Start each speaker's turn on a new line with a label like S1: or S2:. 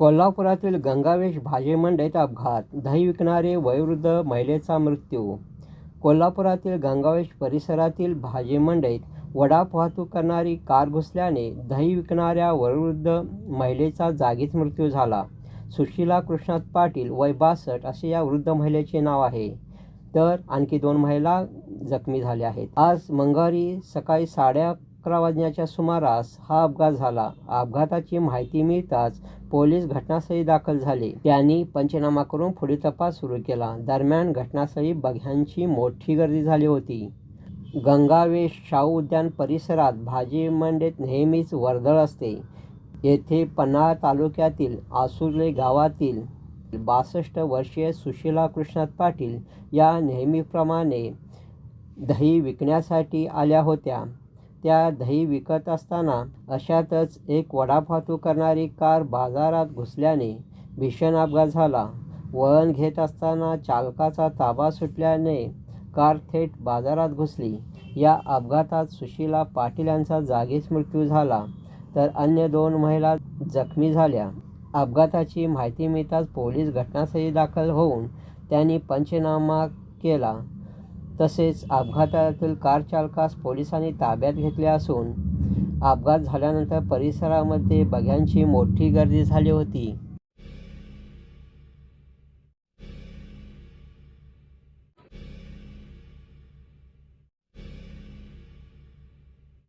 S1: कोल्हापुरातील गंगावेश भाजी मंडईत अपघात. दही विकणारे वयोवृद्ध महिलेचा मृत्यू. कोल्हापुरातील गंगावेश परिसरातील भाजी मंडईत वडाप वाहतूक करणारी कार घुसल्याने दही विकणाऱ्या वयोवृद्ध महिलेचा जागीच मृत्यू झाला. सुशीला कृष्णात पाटील वय बासष्ट असे या वृद्ध महिलेचे नाव आहे. तर आणखी दोन महिला जखमी झाल्या आहेत. आज मंगळवारी सकाळी साड्या अकरा वाजण्याच्या सुमारास हा अपघात झाला. अपघाताची माहिती मिळताच पोलीस घटनास्थळी दाखल झाले. त्यांनी पंचनामा करून पुढील तपास सुरू केला. दरम्यान घटनास्थळी बघ्यांची मोठी गर्दी झाली होती. गंगावेश शाहू उद्यान परिसरात भाजी मंडईत नेहमीच वर्दळ असते. येथे पन्हाळा तालुक्यातील आसुर्ले गावातील बासष्ट वर्षीय सुशीला कृष्णात पाटील या नेहमीप्रमाणे दही विकण्यासाठी आल्या होत्या. त्या दही विकत असताना अशातच एक वडाफाटू करणारी कार बाजारात घुसल्याने भीषण अपघात झाला. वळण घेत असताना चालकाचा ताबा सुटल्याने कार थेट बाजारात घुसली. या अपघातात सुशीला पाटील यांचा जागीच मृत्यू झाला तर अन्य दोन महिला जखमी झाल्या. अपघाताची माहिती मिळताच पोलीस घटनास्थळी दाखल होऊन त्यांनी पंचनामा केला. तसेच अपघातातील कार चालकास पोलिसांनी ताब्यात घेतले असून अपघात झाल्यानंतर परिसरामध्ये बघ्यांची मोठी गर्दी झाली होती.